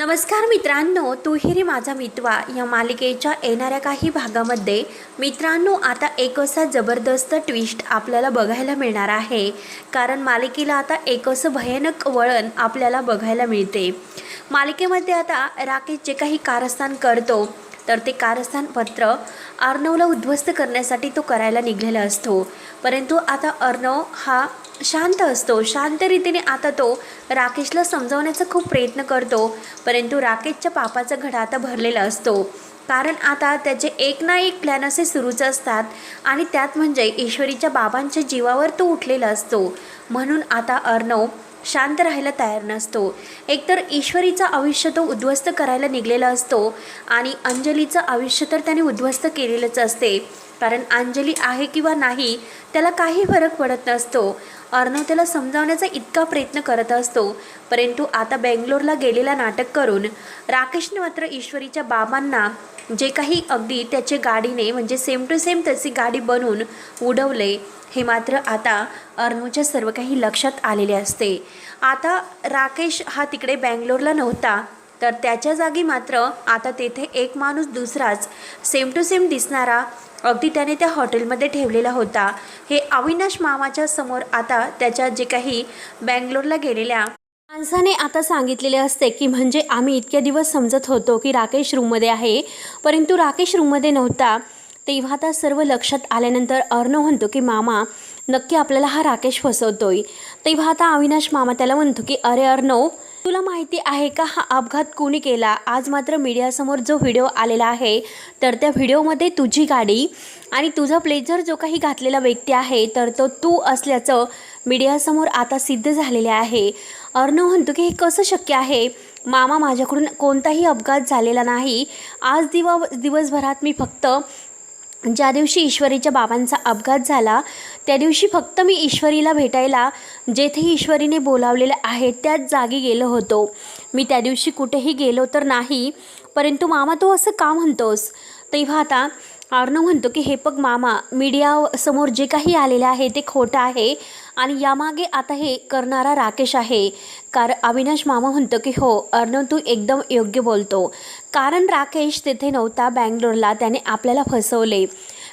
नमस्कार मित्रांनो तुहिरी माझा मितवा. या मालिकेच्या येणाऱ्या काही भागामध्ये मित्रांनो आता एक असा जबरदस्त ट्विस्ट आपल्याला बघायला मिळणार आहे. कारण मालिकेला आता एक असं भयानक वळण आपल्याला बघायला मिळते. मालिकेमध्ये आता राकेश जे काही कारस्थान करतो. तर ते कारस्थान पत्र अर्णवला उद्ध्वस्त करण्यासाठी तो करायला निघलेला असतो. परंतु आता अर्णव हा शांत असतो शांत रीतीने आता तो राकेशला समजवण्याचा खूप प्रयत्न करतो परंतु राकेशच्या पापाचा घडा आता भरलेला असतो. कारण आता त्याचे एक ना एक प्लॅन असे सुरूच असतात आणि त्यात म्हणजे ईश्वरीच्या बाबांच्या जीवावर तो उठलेला असतो. म्हणून आता अर्णव शांत राहायला तयार नसतो. एकतर ईश्वरीचं आयुष्य तो उद्ध्वस्त करायला निघलेला असतो आणि अंजलीचं आयुष्य तर त्याने उद्ध्वस्त केलेलंच असते. कारण अंजली आहे किंवा नाही त्याला काही फरक पडत नसतो. अर्णव त्याला समजावण्याचा इतका प्रयत्न करत असतो परंतु आता बेंगलोरला गेलेला नाटक करून राकेशने मात्र ईश्वरीच्या बाबांना जे काही अगदी त्याचे गाडीने म्हणजे सेम टू सेम त्याची गाडी बनवून उडवले हे मात्र आता अर्णवच्या सर्व काही लक्षात आलेले असते. आता राकेश हा तिकडे बँगलोरला नव्हता तर त्याच्या जागी मात्र आता तेथे एक माणूस दुसराच सेम टू सेम दिसणारा अगदी त्याने त्या हॉटेलमध्ये ठेवलेला होता. हे अविनाश मामाच्या समोर आता त्याच्या जे काही बँगलोरला गेलेल्या माणसाने आता सांगितलेले असते की म्हणजे आम्ही इतके दिवस समजत होतो की राकेश रूममध्ये आहे. परंतु राकेश रूममध्ये नव्हता. तेव्हा आता सर्व लक्षात आल्यानंतर अर्णव म्हणतो की मामा नक्की आपल्याला हा राकेश फसवतोय. तेव्हा आता अविनाश मामा त्याला म्हणतो की अरे अर्णव तुला माहिती आहे का? हा अपघात कोणी केला? आज मात्र मीडियासमोर जो व्हिडिओ आलेला आहे तर त्या व्हिडिओमध्ये तुझी गाडी आणि तुझा ब्लेझर जो काही घातलेला व्यक्ती आहे तर तो तू असल्याचं मीडियासमोर आता सिद्ध झालेले आहे. अर्णव म्हणतो की हे कसं शक्य आहे? मामा माझ्याकडून कोणताही अपघात झालेला नाही. आज दिवा दिवसभरात मी फक्त ज्या दिवशी ईश्वरीच्या बाबांचा अपघात झाला त्या दिवशी फक्त मी ईश्वरीला भेटायला जेथे ईश्वरीने बोलावलेले आहे त्याच जागी गेलो होतो. मी त्या दिवशी कुठेही गेलो तर नाही परंतु मामा तो असं का म्हणतोस? तेव्हा आता अर्णव म्हणतो की हे बघ मामा मीडियासमोर जे काही आलेलं आहे ते खोटं आहे. आणि यामागे आता हे करणारा राकेश आहे. कारण अविनाश मामा म्हणतो की हो अर्णव तू एकदम योग्य बोलतो. कारण राकेश तिथे नव्हता बँगलोरला त्याने आपल्याला फसवले.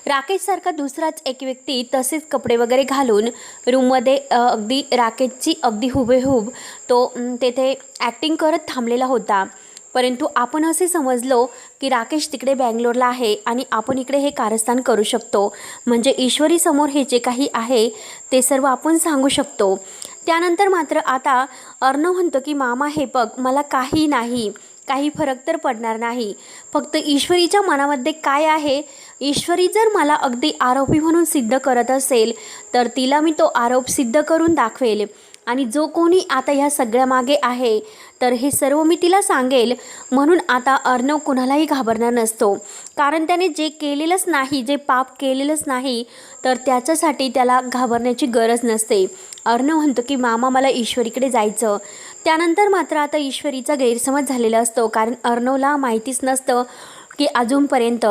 राकेशसारखा दुसराच एक व्यक्ती तसेच कपडे वगैरे घालून रूममध्ये अगदी राकेशची अगदी हुबेहूब तो तेथे ॲक्टिंग करत थांबलेला होता. परंतु आपण असे समजलो की राकेश तिकडे बँगलोरला आहे आणि आपण इकडे हे कारस्थान करू शकतो. म्हणजे ईश्वरीसमोर हे जे काही आहे ते सर्व आपण सांगू शकतो. त्यानंतर मात्र आता अर्णव म्हणतो की मामा हे बघ मला काही नाही. काही फरक तर पडणार नाही. फक्त ईश्वरीच्या मनामध्ये काय आहे? ईश्वरी जर मला अगदी आरोपी म्हणून सिद्ध करत असेल तर तिला मी तो आरोप सिद्ध करून दाखवेल. आणि जो कोणी आता ह्या सगळ्यामागे आहे तर हे सर्व मी तिला सांगेल. म्हणून आता अर्णव कुणालाही घाबरणार नसतो. कारण त्याने जे केलेलंच नाही जे पाप केलेलंच नाही तर त्याच्यासाठी त्याला घाबरण्याची गरज नसते. अर्णव म्हणतो की मामा मला ईश्वरीकडे जायचं. त्यानंतर मात्र आता ईश्वरीचा गैरसमज झालेला असतो. कारण अर्णवला माहितीच नसतं की अजूनपर्यंत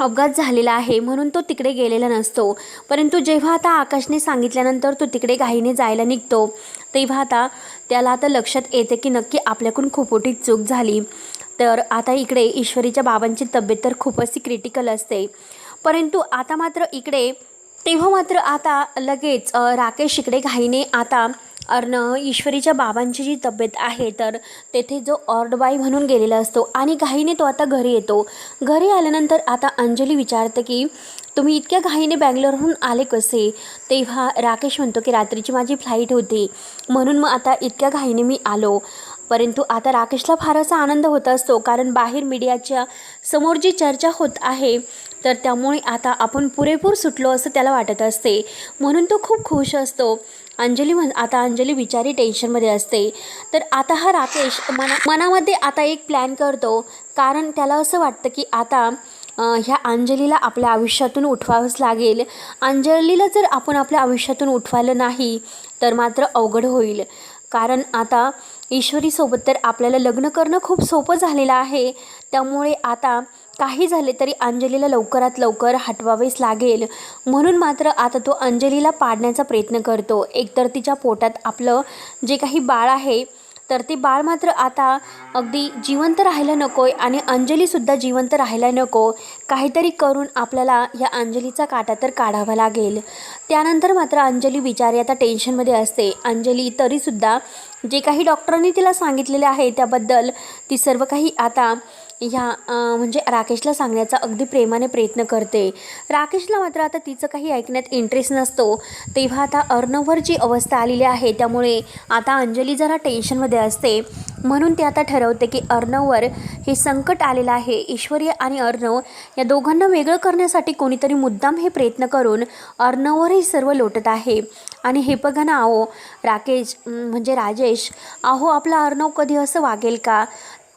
अपघात झालेला आहे म्हणून तो तिकडे गेलेला नसतो. परंतु जेव्हा आता आकाशने सांगितल्यानंतर तो तिकडे घाईने जायला निघतो तेव्हा आता त्याला आता लक्षात येते की नक्की आपल्याकडून खूप मोठी चूक झाली. तर आता इकडे ईश्वरीच्या बाबांची तब्येत तर खूपच क्रिटिकल असते. परंतु आता मात्र इकडे तेव्हा मात्र आता लगेच राकेश इकडे घाईने आता अर्ण ईश्वरीच्या बाबांची जी तब्येत आहे तर तेथे जो ऑर्डबाई म्हणून गेलेला असतो आणि घाईने तो आता घरी येतो. घरी आल्यानंतर आता अंजली विचारते की तुम्ही इतक्या घाईने बँगलोरहून आले कसे? तेव्हा राकेश म्हणतो की रात्रीची माझी फ्लाईट होती. म्हणून मग आता इतक्या घाईने मी आलो. परंतु आता राकेशला फारसा आनंद होत असतो कारण बाहेर मीडियाच्या समोर जी चर्चा होत आहे तर त्यामुळे आता आपण पुरेपूर सुटलो असं त्याला वाटत असते. म्हणून तो खूप खुश असतो. अंजली म्हण आता अंजली बिचारी टेन्शनमध्ये असते. तर आता हा राकेश मना मनामध्ये आता एक प्लॅन करतो. कारण त्याला असं वाटतं की आता ह्या अंजलीला आपल्या आयुष्यातून उठवावंच लागेल. अंजलीला जर आपण आपल्या आयुष्यातून उठवायला नाही तर मात्र अवघड होईल. कारण आता ईश्वरीसोबत तर आपल्याला लग्न करणं खूप सोपं झालेलं आहे. त्यामुळे आता काही झाले तरी अंजलीला लवकरात लवकर हटवावेच लागेल. म्हणून मात्र आता तो अंजलीला पाडण्याचा प्रयत्न करतो. एकतर तिच्या पोटात आपलं जे काही बाळ आहे तर ते बाळ मात्र आता अगदी जिवंत राहायला नको आहे आणि अंजलीसुद्धा जिवंत राहायला नको. काहीतरी करून आपल्याला या अंजलीचा काटा तर काढावा लागेल. त्यानंतर मात्र अंजली बिचारी आता टेन्शनमध्ये असते. अंजली तरीसुद्धा जे काही डॉक्टरांनी तिला सांगितलेले आहे त्याबद्दल ती सर्व काही आता ह्या म्हणजे राकेशला सांगण्याचा अगदी प्रेमाने प्रयत्न करते. राकेशला मात्र आता तिचं काही ऐकण्यात इंटरेस्ट नसतो. तेव्हा आता अर्णववर जी अवस्था आलेली आहे त्यामुळे आता अंजली जरा टेन्शनमध्ये असते. म्हणून ते आता ठरवते की अर्णववर हे संकट आलेलं आहे. ईश्वरी आणि अर्णव या दोघांना वेगळं करण्यासाठी कोणीतरी मुद्दाम हे प्रयत्न करून अर्णववर हे सर्व लोटत आहे. आणि हे बघा ना अहो राकेश म्हणजे राजेश अहो आपला अर्णव कधी असं वागेल का?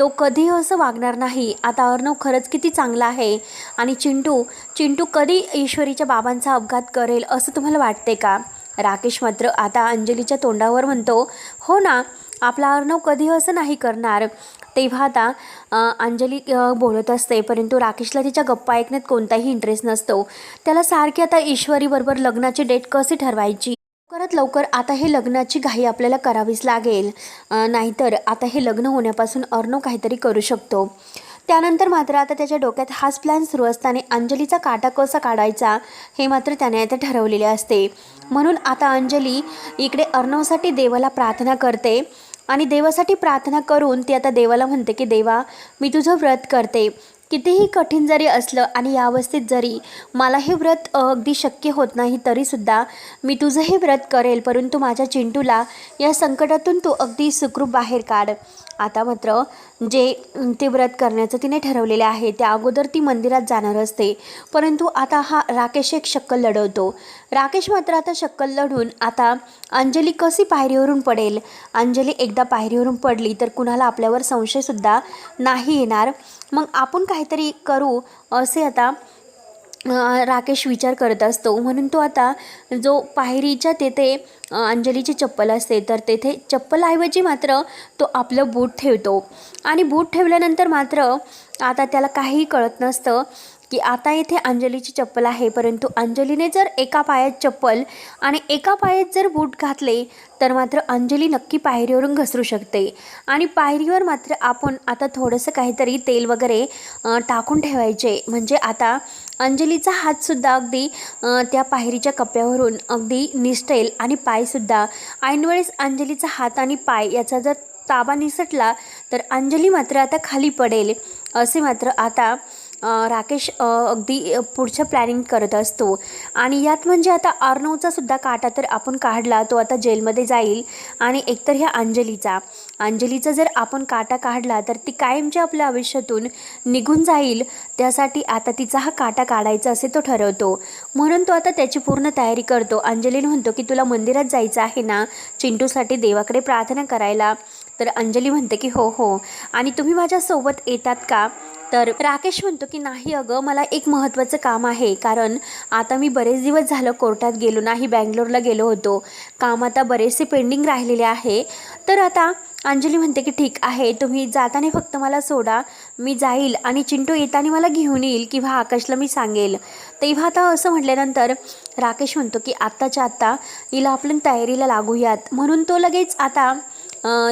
तो कधी असं वागणार नाही. आता अर्णव खरंच किती चांगला आहे. आणि चिंटू चिंटू कधी ईश्वरीच्या बाबांचा अपघात करेल असं तुम्हाला वाटते का? राकेश मात्र आता अंजलीच्या तोंडावर म्हणतो हो ना आपला अर्णव कधी असं नाही करणार. तेव्हा आता अंजली बोलत असते परंतु राकेशला तिच्या गप्पा ऐकण्यात कोणताही इंटरेस्ट नसतो. त्याला सारखी आता ईश्वरीबरोबर लग्नाची डेट कशी ठरवायची? लवकरात लवकर आता हे लग्नाची घाई आपल्याला करावीच लागेल. नाहीतर आता हे लग्न होण्यापासून अर्णव काहीतरी करू शकतो. त्यानंतर मात्र आता त्याच्या डोक्यात हाच प्लॅन सुरू असताना अंजलीचा काटा कसा काढायचा हे मात्र त्याने आता ठरवलेले असते. म्हणून आता अंजली इकडे अर्णवसाठी देवाला प्रार्थना करते आणि देवासाठी प्रार्थना करून ती आता देवाला म्हणते की देवा मी तुझं व्रत करते. कितीही कठीण जरी असलं आणि या अवस्थेत जरी मला हे व्रत अगदी शक्य होत नाही तरीसुद्धा मी तुझं हे व्रत करेल परंतु माझ्या चिंटूला या संकटातून तू अगदी सुखरूप बाहेर काढ. आता मात्र जे ते व्रत करण्याचं तिने ठरवलेले आहे त्या अगोदर ती मंदिरात जाणार असते. परंतु आता हा राकेश एक शक्कल लढवतो. राकेश मात्र आता शक्कल लढून आता अंजली कशी पायरीवरून पडेल? अंजली एकदा पायरीवरून पडली तर कुणाला आपल्यावर संशयसुद्धा नाही येणार. मग आपण काहीतरी करू असे आता राकेश विचार करत असतो. म्हणून तो आता जो पायरीच्या तेथे अंजलीची चप्पल असते तर तेथे चप्पलऐवजी मात्र तो आपलं बूट ठेवतो. आणि बूट ठेवल्यानंतर मात्र आता त्याला काहीही कळत नसतं की आता येथे अंजलीची चप्पल आहे. परंतु अंजलीने जर एका पायात चप्पल आणि एका पायात जर बूट घातले तर मात्र अंजली नक्की पायरीवरून घसरू शकते. आणि पायरीवर मात्र आपण आता थोडंसं काहीतरी तेल वगैरे टाकून ठेवायचे. म्हणजे आता अंजलीचा हातसुद्धा अगदी त्या पायरीच्या कप्प्यावरून अगदी निसटेल आणि पायसुद्धा ऐनवेळेस अंजलीचा हात आणि पाय याचा जर ताबा निसटला तर अंजली मात्र आता खाली पडेल. असे मात्र आता राकेश अगदी पुढचं प्लॅनिंग करत असतो. आणि यात म्हणजे आता अर्णवचा सुद्धा काटा तर आपण काढला तो आता जेलमध्ये जाईल आणि एकतर ह्या अंजलीचा. अंजलीचा जर आपण काटा काढला तर ती कायमच्या आपल्या आयुष्यातून निघून जाईल. त्यासाठी आता तिचा हा काटा काढायचा असे तो ठरवतो. म्हणून तो आता त्याची पूर्ण तयारी करतो. अंजलीने म्हणतो की तुला मंदिरात जायचं आहे ना चिंटूसाठी देवाकडे प्रार्थना करायला? तर अंजली म्हणते की हो हो. आणि तुम्ही माझ्यासोबत येतात का? तर राकेश म्हणतो की नाही अगं मला एक महत्त्वाचं काम आहे. कारण आता मी बरेच दिवस झालं कोर्टात गेलो नाही बँगलोरला गेलो होतो. काम आता बरेचसे पेंडिंग राहिलेले आहे. तर आता अंजली म्हणते की ठीक आहे तुम्ही जाताना फक्त मला सोडा. मी जाईल आणि चिंटू येताना मला घेऊन येईल किंवा आकाशला मी सांगेल. तेव्हा आता असं म्हटल्यानंतर राकेश म्हणतो की आत्ताच्या आत्ता हिला आपण तयारीला लागूयात. म्हणून तो लगेच आता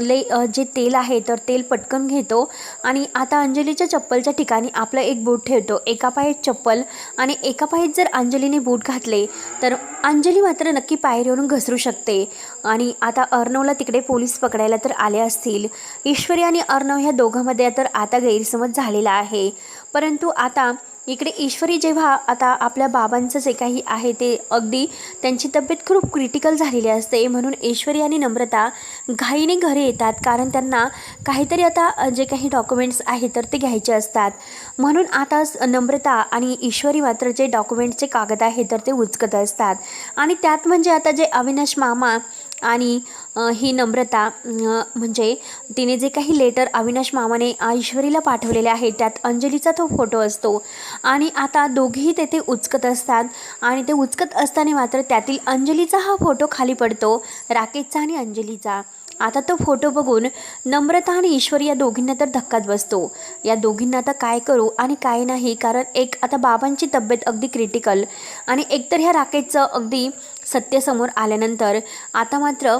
ले जे तेल आहे तर तेल पटकन घेतो. आणि आता अंजलीच्या चप्पलच्या ठिकाणी आपलं एक बूट ठेवतो. एका पायात चप्पल आणि एका पायात जर अंजलीने बूट घातले तर अंजली मात्र नक्की पायरीवरून घसरू शकते. आणि आता अर्णवला तिकडे पोलीस पकडायला तर आले असतील. ईश्वरी आणि अर्णव ह्या दोघांमध्ये तर आता गैरसमज झालेला आहे. परंतु आता इकडे ईश्वरी जेव्हा आता आपल्या बाबांचं जे काही आहे ते अगदी त्यांची तब्येत खूप क्रिटिकल झालेली असते म्हणून ईश्वरी आणि नम्रता घाईने घरी येतात कारण त्यांना काहीतरी आता जे काही डॉक्युमेंट्स आहेत तर ते घ्यायचे असतात. म्हणून आता नम्रता आणि ईश्वरी मात्र जे डॉक्युमेंटचे कागद आहे तर ते उचकत असतात. आणि त्यात म्हणजे आता जे अविनाश मामा आणि ही नम्रता म्हणजे तिने जे काही लेटर अविनाश मामाने ऐश्वरीला पाठवलेले आहे त्यात अंजलीचा तो फोटो असतो. आणि आता दोघेही तेथे उचकत असतात आणि ते उचकत असताना मात्र त्यातील अंजलीचा हा फोटो खाली पडतो राकेशचा आणि अंजलीचा. आता तो फोटो बघून नम्रता आणि ईश्वरी या दोघींना तर धक्काच बसतो. या दोघींना आता काय करू आणि काय नाही कारण एक आता बाबांची तब्येत अगदी क्रिटिकल आणि एकतर ह्या राकेशचं अगदी सत्य समोर आल्यानंतर आता मात्र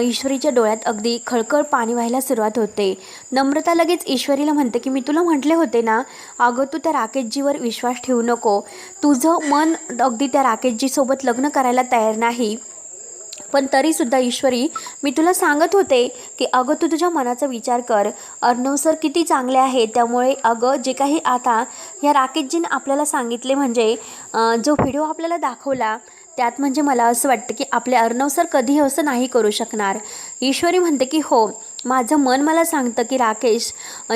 ईश्वरीच्या डोळ्यात अगदी खळखळ पाणी व्हायला सुरुवात होते. नम्रता लगेच ईश्वरीला म्हणते की मी तुला म्हटले होते ना अगं तू त्या राकेशजीवर विश्वास ठेवू नको. तुझं मन अगदी त्या राकेशजीसोबत लग्न करायला तयार नाही. पण तरीसुद्धा ईश्वरी मी तुला सांगत होते की अगं तू तुझ्या मनाचा विचार कर. अर्णव सर किती चांगले आहे त्यामुळे अगं जे काही आता या राकेशजीनं आपल्याला सांगितले म्हणजे जो व्हिडिओ आपल्याला दाखवला त्यात म्हणजे मला असं वाटतं की आपले अर्णव सर कधीही असं नाही करू शकणार. ईश्वरी म्हणते की हो माझं मन मला सांगतं की राकेश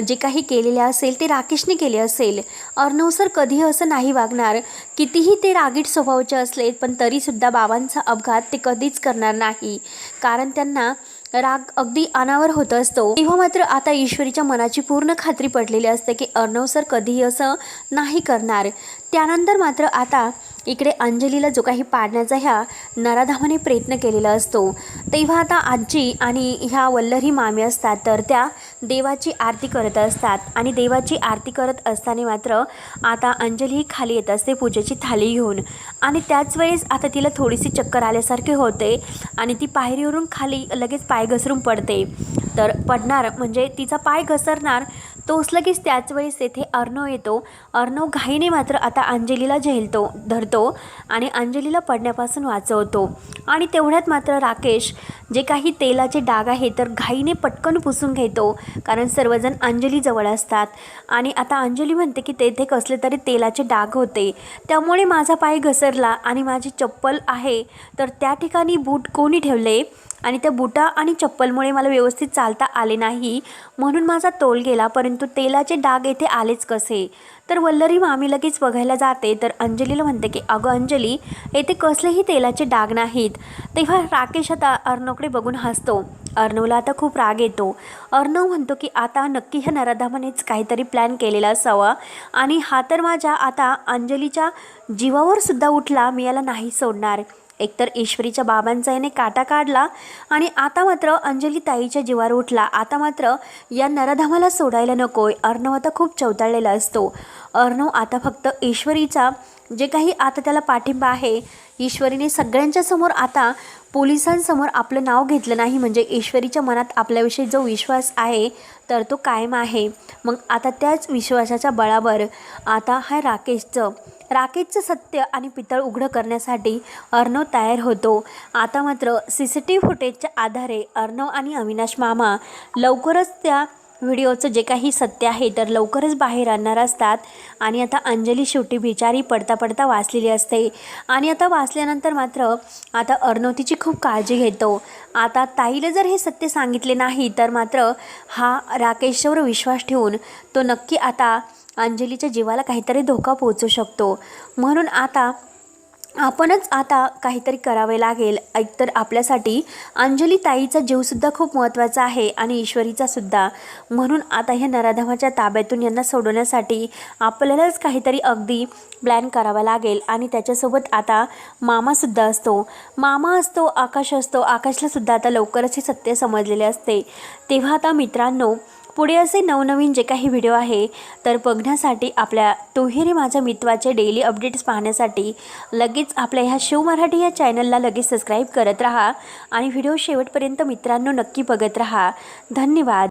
जे काही केलेले असेल ते राकेशने केले असेल. अर्णव सर कधीही असं नाही वागणार. कितीही ते रागीट स्वभावाचे असले पण तरीसुद्धा बाबांचा अपघात ते कधीच करणार नाही. कारण त्यांना राग अगदी अनावर होत असतो. तेव्हा मात्र आता ईश्वरीच्या मनाची पूर्ण खात्री पडलेली असते की अर्णव सर कधीही असं नाही करणार. त्यानंतर मात्र आता इकडे अंजलीला जो काही पाडण्याचा ह्या नराधामाने प्रयत्न केलेला असतो तेव्हा आता आजी आणि ह्या वल्लरी मामी असतात तर त्या देवाची आरती करत असतात. आणि देवाची आरती करत असताना मात्र आता अंजली ही खाली येत असते पूजेची थाली घेऊन. आणि त्याच वेळेस आता तिला थोडीशी चक्कर आल्यासारखे होते आणि ती पायरीवरून खाली लगेच पाय घसरून पडते. तर पडणार म्हणजे तिचा पाय घसरणार तोच लगेच त्याच वेळेस तेथे अर्णव येतो. अर्णव घाईने मात्र आता अंजलीला झेलतो धरतो आणि अंजलीला पडण्यापासून वाचवतो. आणि तेवढ्यात मात्र राकेश जे काही तेलाचे डाग आहे तर घाईने पटकन पुसून घेतो कारण सर्वजण अंजलीजवळ असतात. आणि आता अंजली म्हणते की तेथे कसले तरी तेलाचे डाग होते. त्यामुळे माझा पाय घसरला आणि माझी चप्पल आहे तर त्या ठिकाणी बूट कोणी ठेवले? आणि त्या बुटा आणि चप्पलमुळे मला व्यवस्थित चालता आले नाही. म्हणून माझा तोल गेला परंतु तेलाचे डाग येथे आलेच कसे? तर वल्लरी मामी लगेच बघायला जाते तर अंजलीला म्हणते की अगं अंजली येथे कसलेही तेलाचे डाग नाहीत. तेव्हा राकेश आता अर्णवकडे बघून हसतो. अर्णवला आता खूप राग येतो. अर्णव म्हणतो की आता नक्की ह्या नराधामानेच काहीतरी प्लॅन केलेला असावा. आणि हा तर माझ्या आता अंजलीच्या जीवावर सुद्धा उठला मी याला नाही सोडणार. एकतर ईश्वरीच्या बाबांचा याने काटा काढला आणि आता मात्र अंजली ताईच्या जीवावर उठला. आता मात्र या नरधामाला सोडायला नकोय अर्णव आता खूप चवताळलेला असतो. अर्णव आता फक्त ईश्वरीचा जे काही आता त्याला पाठिंबा आहे ईश्वरीने सगळ्यांच्या समोर आता पोलिसांसमोर आपलं नाव घेतलं नाही म्हणजे ईश्वरीच्या मनात आपल्याविषयी जो विश्वास आहे तर तो कायम आहे. मग आता त्याच विश्वासाच्या बळावर आता हा राकेशचं राकेशचं सत्य आणि पितळ उघडं करण्यासाठी अर्णव तयार होतो. आता मात्र सी सी टी व्ही फुटेजच्या आधारे अर्णव आणि अविनाश मामा लवकरच त्या व्हिडिओचं जे काही सत्य आहे तर लवकरच बाहेर आणणार असतात. आणि आता अंजली शेवटी बिचारी पडता पडता वाचलेली असते. आणि आता वाचल्यानंतर मात्र आता अर्णवतीची खूप काळजी घेतो. आता ताईला जर हे सत्य सांगितले नाही तर मात्र हा राकेशवर विश्वास ठेवून तो नक्की आता अंजलीच्या जीवाला काहीतरी धोका पोहोचू शकतो. म्हणून आता आपणच आता काहीतरी करावे लागेल. एकतर आपल्यासाठी अंजली ताईचा जीवसुद्धा खूप महत्त्वाचा आहे आणि ईश्वरीचा सुद्धा. म्हणून आता ह्या नराधमाच्या ताब्यातून यांना सोडवण्यासाठी आपल्यालाच काहीतरी अगदी प्लॅन करावा लागेल आणि त्याच्यासोबत आता मामासुद्धा असतो. मामा असतो आकाश असतो. आकाशलासुद्धा आता लवकरच हे सत्य समजलेले असते. तेव्हा आता मित्रांनो पुढे असे नवनवीन जे काही व्हिडिओ आहे तर बघण्यासाठी आपल्या तोहेरी माझ्या मित्वाचे डेली अपडेट्स पाहण्यासाठी लगेच आपल्या ह्या शिव मराठी या चॅनलला लगेच सबस्क्राईब करत राहा आणि व्हिडिओ शेवटपर्यंत मित्रांनो नक्की बघत राहा. धन्यवाद.